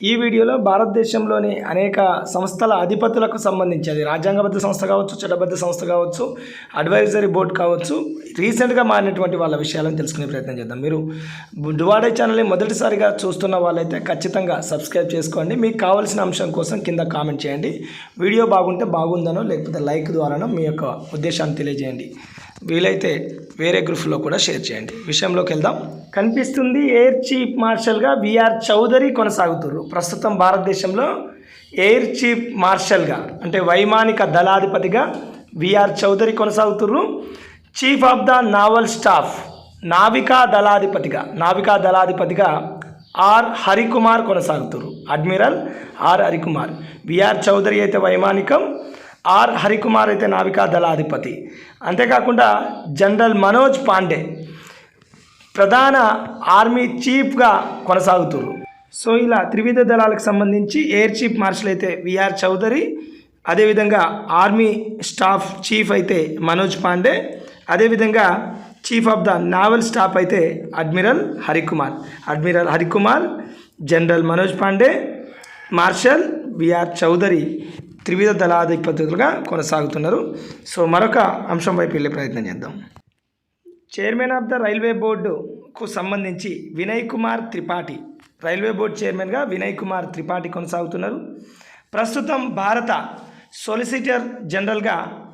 ఈ వీడియోలో భారతదేశంలోని అనేక సంస్థల అధిపతులకు సంబంధించి అది రాజ్యాంగబద్ధ సంస్థ కావచ్చు చట్టబద్ధ సంస్థ కావచ్చు అడ్వైజరీ బోర్డు కావచ్చు రీసెంట్గా మారినటువంటి వాళ్ళ విషయాలను తెలుసుకునే ప్రయత్నం చేద్దాం. మీరు డువాడే ఛానల్ని మొదటిసారిగా చూస్తున్న వాళ్ళైతే ఖచ్చితంగా సబ్స్క్రైబ్ చేసుకోండి. మీకు కావాల్సిన అంశం కోసం కింద కామెంట్ చేయండి. వీడియో బాగుంటే బాగుందనో లేకపోతే లైక్ ద్వారానో మీ యొక్క ఉద్దేశాన్ని తెలియజేయండి. వీలైతే వేరే గ్రూప్లో కూడా షేర్ చేయండి. విషయంలోకి వెళ్దాం. కనిపిస్తుంది ఎయిర్ చీఫ్ మార్షల్గా విఆర్ చౌదరి కొనసాగుతున్నారు ప్రస్తుతం భారతదేశంలో ఎయిర్ చీఫ్ మార్షల్గా అంటే వైమానిక దళాధిపతిగా విఆర్ చౌదరి కొనసాగుతున్నారు chief of the naval staff నావికా దళాధిపతిగా నావికా దళాధిపతిగా ఆర్ హరికుమార్ కొనసాగుతున్నారు admiral R Harikumar. VR Chaudhary అయితే వైమానికం. ఆర్ హరికుమార్ అయితే నావికా దళాధిపతి. అంతేకాకుండా జనరల్ మనోజ్ పాండే ప్రధాన ఆర్మీ చీఫ్గా కొనసాగుతున్నారు సో ఇలా త్రివిధ దళాలకు సంబంధించి ఎయిర్ చీఫ్ మార్షల్ అయితే విఆర్ చౌదరి అదేవిధంగా ఆర్మీ స్టాఫ్ చీఫ్ అయితే మనోజ్ పాండే అదేవిధంగా chief of the naval staff అయితే admiral Harikumar. Admiral Harikumar general Manoj Pandey marshal VR Chaudhary. త్రివిధ దళాధిపతులుగా కొనసాగుతున్నారు. సో మరొక అంశం వైపు వెళ్ళే ప్రయత్నం చేద్దాం. చైర్మన్ ఆఫ్ ద రైల్వే బోర్డుకు సంబంధించి వినయ్ కుమార్ త్రిపాఠి రైల్వే బోర్డు చైర్మన్గా వినయ్ కుమార్ త్రిపాఠి కొనసాగుతున్నారు. ప్రస్తుతం భారత సొలిసిటర్ జనరల్గా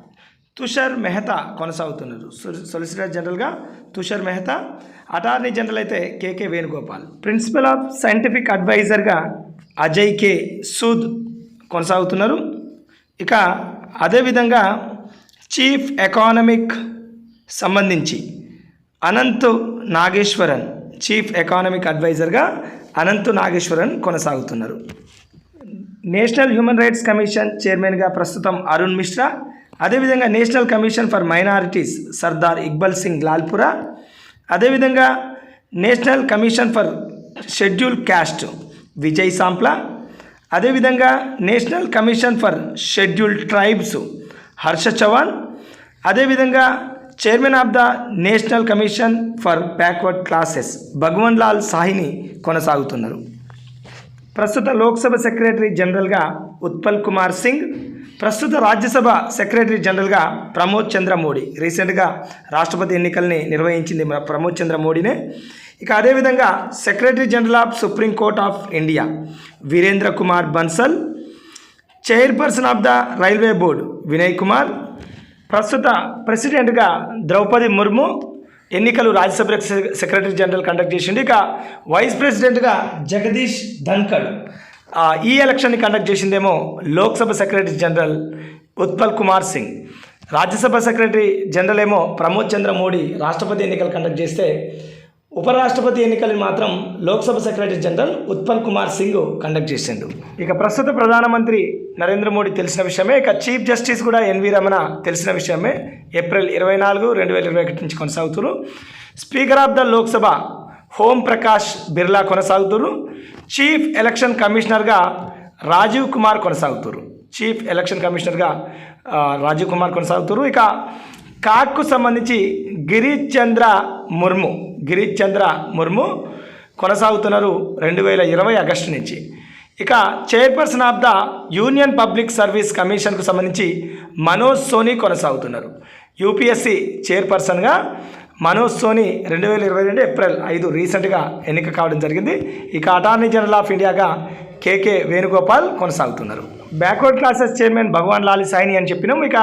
తుషార్ మెహతా కొనసాగుతున్నారు. సొ- సొలిసిటర్ జనరల్గా తుషార్ మెహతా అటార్నీ జనరల్ అయితే K K Venugopal. Principal of scientific అడ్వైజర్గా Ajay K. Sood కొనసాగుతున్నారు. ఇక అదేవిధంగా చీఫ్ ఎకానమిక్ సంబంధించి అనంత్ నాగేశ్వరన్ చీఫ్ ఎకానమిక్ అడ్వైజర్గా అనంత్ నాగేశ్వరన్ కొనసాగుతున్నారు. నేషనల్ హ్యూమన్ రైట్స్ కమిషన్ చైర్మన్గా ప్రస్తుతం అరుణ్ మిశ్రా అదేవిధంగా national commission for minorities Sardar Iqbal Singh Lalpura అదేవిధంగా national commission for schedule caste Vijay Sampla అదేవిధంగా national commission for scheduled tribes Harsha Chavan అదేవిధంగా chairman of the national commission for backward classes Bhagwan Lal Sahni కొనసాగుతున్నారు. ప్రస్తుత Lok Sabha secretary జనరల్గా ఉత్పల్ కుమార్ సింగ్ ప్రస్తుత Rajya Sabha secretary జనరల్గా ప్రమోద్ చంద్ర మోడీ రీసెంట్గా రాష్ట్రపతి ఎన్నికల్ని నిర్వహించింది మన ప్రమోద్ చంద్ర మోడీనే ఇక అదేవిధంగా secretary general of supreme court of India Virendra Kumar Bansal chairperson of the railway board Vinay Kumar ప్రస్తుత ప్రెసిడెంట్గా ద్రౌపది ముర్ము ఎన్నికలు రాజ్యసభ సెక్రటరీ జనరల్ కండక్ట్ చేసిండు. ఇక వైస్ ప్రెసిడెంట్గా జగదీష్ ధన్కడ్. ఈ ఎలక్షన్ని conduct చేసిందేమో Lok Sabha secretary general Utpal Kumar Singh. Rajya Sabha secretary general ఏమో ప్రమోద్ చంద్ర మోడీ రాష్ట్రపతి ఎన్నికలు కండక్ట్ చేస్తే ఉపరాష్ట్రపతి ఎన్నికలను మాత్రం Lok Sabha secretary general Utpal Kumar Singh conduct చేసిండు. ఇక ప్రస్తుత ప్రధానమంత్రి నరేంద్ర మోడీ తెలిసిన విషయమే ఇక చీఫ్ జస్టిస్ కూడా ఎన్వి రమణ తెలిసిన విషయమే. ఏప్రిల్ ఇరవై నాలుగు రెండు వేల ఇరవై ఒకటి నుంచి కొనసాగుతున్నారు speaker of the Lok Sabha Om Prakash Birla కొనసాగుతున్నారు చీఫ్ ఎలక్షన్ కమిషనర్గా రాజీవ్ కుమార్ కొనసాగుతారు. చీఫ్ ఎలక్షన్ కమిషనర్గా రాజీవ్ కుమార్ కొనసాగుతారు. ఇక కాక్కు సంబంధించి గిరీష్ చంద్ర ముర్ము గిరీష్ చంద్ర ముర్ము కొనసాగుతున్నారు రెండు వేల ఇరవై ఆగస్టు నుంచి. ఇక chairperson of the union public service కమిషన్కు సంబంధించి మనోజ్ సోనీ కొనసాగుతున్నారు. యూపీఎస్సి చైర్పర్సన్గా మనోజ్ సోనీ రెండు వేల ఇరవై రెండు ఏప్రిల్ ఐదు రీసెంట్గా ఎన్నిక కావడం జరిగింది. ఇక అటార్నీ జనరల్ ఆఫ్ ఇండియాగా కేకే వేణుగోపాల్ కొనసాగుతున్నారు. బ్యాక్వర్డ్ క్లాసెస్ చైర్మన్ భగవాన్ లాలి సాయిని అని చెప్పినాం. ఇక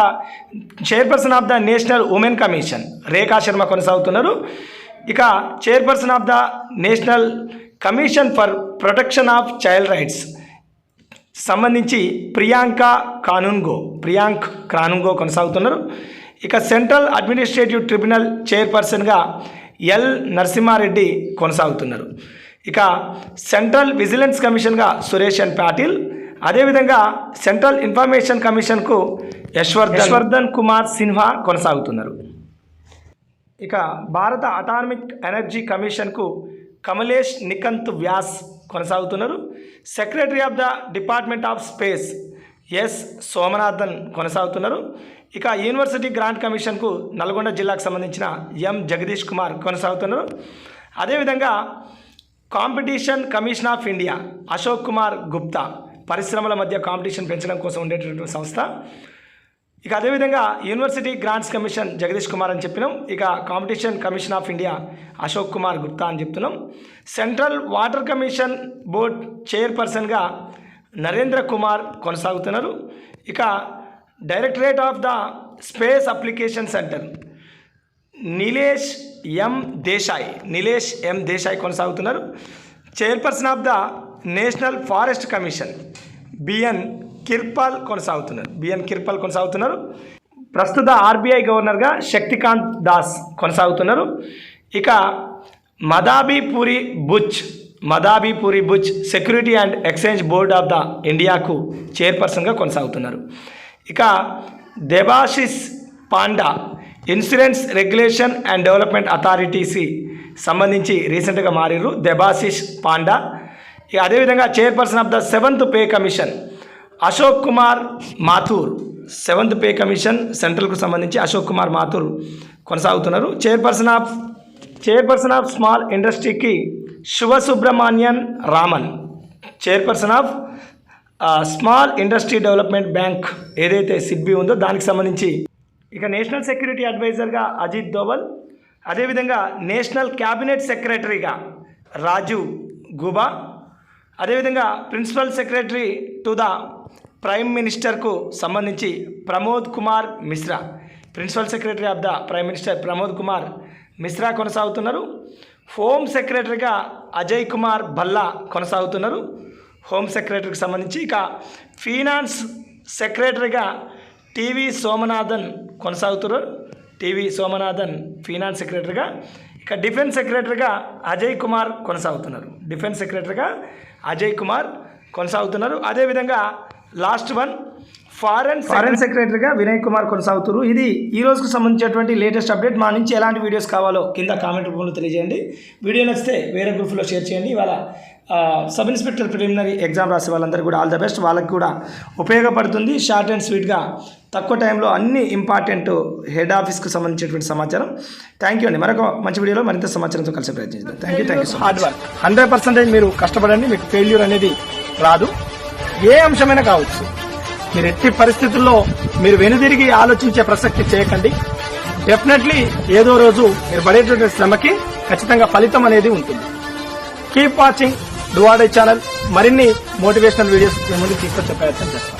chairperson of the national women commission Rekha Sharma కొనసాగుతున్నారు. ఇక chairperson of the national commission for protection of child rights సంబంధించి ప్రియాంక కానున్గో ప్రియాంక్ కానున్గో కొనసాగుతున్నారు. ఇక సెంట్రల్ అడ్మినిస్ట్రేటివ్ ట్రిబ్యునల్ చైర్పర్సన్గా ఎల్. నరసింహారెడ్డి కొనసాగుతున్నారు. ఇక సెంట్రల్ విజిలెన్స్ కమిషన్గా సురేష్ ఎన్ పాటిల్ అదేవిధంగా సెంట్రల్ ఇన్ఫర్మేషన్ కమిషన్కు యశ్వర్ధన్ యశ్వర్ధన్ కుమార్ సిన్హా కొనసాగుతున్నారు. ఇక భారత అటామిక్ ఎనర్జీ కమిషన్కు కమలేష్ నికంత్ వ్యాస్ కొనసాగుతున్నారు. Secretary of the department of space S. Somanathan కొనసాగుతున్నారు. ఇక యూనివర్సిటీ గ్రాంట్ కమిషన్కు నల్గొండ జిల్లాకు సంబంధించిన ఎం జగదీష్ కుమార్ కొనసాగుతున్నారు. అదేవిధంగా competition commission of India Ashok Kumar Gupta పరిశ్రమల మధ్య కాంపిటీషన్ పెంచడం కోసం ఉండేటటువంటి సంస్థ. ఇక అదేవిధంగా university grants commission Jagadish Kumar అని చెప్పినాం. ఇక competition commission of India Ashok Kumar Gupta అని చెప్తున్నాం. సెంట్రల్ వాటర్ కమిషన్ బోర్డ్ చైర్పర్సన్గా నరేంద్ర కుమార్ కొనసాగుతున్నారు. ఇక directorate of the space application centre Nilesh M Desai Nilesh M Desai కొనసాగుతున్నారు. Chairperson of the national forest commission BN Kirpal కొనసాగుతున్నారు. B N Kirpal కొనసాగుతున్నారు. ప్రస్తుత RBI గవర్నర్గా శక్తికాంత్ దాస్ కొనసాగుతున్నారు. ఇక Madhabi Puri Buch Madhabi Puri Buch security and exchange board of the ఇండియాకు చైర్పర్సన్గా కొనసాగుతున్నారు. ఇక Debashish Panda insurance regulation and development అథారిటీసి సంబంధించి రీసెంట్గా మారిర్రు దెబాసిష్ పాండా. ఇక అదేవిధంగా chairperson of the seventh pay commission Ashok Kumar Mathur seventh pay commission సెంట్రల్కు సంబంధించి అశోక్ కుమార్ మాథూర్ కొనసాగుతున్నారు. Chairperson of chairperson of small ఇండస్ట్రీకి Shiva Subrahmanyan Raman chairperson of small industry development bank ఏదైతే SIDBI ఉందో దానికి సంబంధించి ఇక నేషనల్ సెక్యూరిటీ అడ్వైజర్గా అజిత్ దోవల్ అదేవిధంగా నేషనల్ క్యాబినెట్ సెక్రటరీగా రాజు గుబా అదేవిధంగా principal secretary to the prime మినిస్టర్కు సంబంధించి Pramod Kumar Mishra principal secretary of the prime minister Pramod Kumar Mishra కొనసాగుతున్నారు. హోమ్ సెక్రటరీగా అజయ్ కుమార్ భల్లా కొనసాగుతున్నారు. హోమ్ సెక్రటరీకి సంబంధించి ఇక ఫినాన్స్ సెక్రటరీగా టీవీ సోమనాథన్ కొనసాగుతున్నారు టీవీ సోమనాథన్ ఫీనాన్స్ సెక్రటరీగా ఇక డిఫెన్స్ సెక్రటరీగా అజయ్ కుమార్ కొనసాగుతున్నారు. డిఫెన్స్ సెక్రటరీగా అజయ్ కుమార్ కొనసాగుతున్నారు. అదేవిధంగా లాస్ట్ వన్ ఫారెన్ ఫారెన్ సెక్రటరీగా వినయ్ కుమార్ కొనసాగుతున్నారు. ఇది ఈ రోజుకు సంబంధించినటువంటి లేటెస్ట్ అప్డేట్. మా నుంచి ఎలాంటి వీడియోస్ కావాలో కింద కామెంట్ రూపంలో తెలియజేయండి. వీడియో నచ్చితే వేరే గ్రూప్లో షేర్ చేయండి. ఇవాళ సబ్ ఇన్స్పెక్టర్ ప్రిలిమినరీ ఎగ్జామ్ రాసే వాళ్ళందరూ కూడా ఆల్ ద బెస్ట్. వాళ్ళకి కూడా ఉపయోగపడుతుంది. షార్ట్ అండ్ స్వీట్గా తక్కువ టైంలో అన్ని ఇంపార్టెంట్ హెడ్ ఆఫీస్కి సంబంధించినటువంటి సమాచారం. థ్యాంక్ యూ అండి. మరొక మంచి వీడియోలో మరింత సమాచారంతో కలిసి ప్రయత్నించాం thank you thank you hard work hundred percentage మీరు కష్టపడండి. మీకు ఫెయిల్యూర్ అనేది రాదు. ఏ అంశమైనా కావచ్చు. మీరు ఎట్టి పరిస్థితుల్లో మీరు వెనుదిరిగి ఆలోచించే ప్రసక్తి చేయకండి. డెఫినెట్లీ ఏదో రోజు మీరు పడేటువంటి శ్రమకి ఖచ్చితంగా ఫలితం అనేది ఉంటుంది. కీప్ వాచింగ్ డువాడే ఛానల్ మరిన్ని మోటివేషనల్ వీడియోస్ మీ తీసుకొచ్చే ప్రయత్నం చేస్తాం.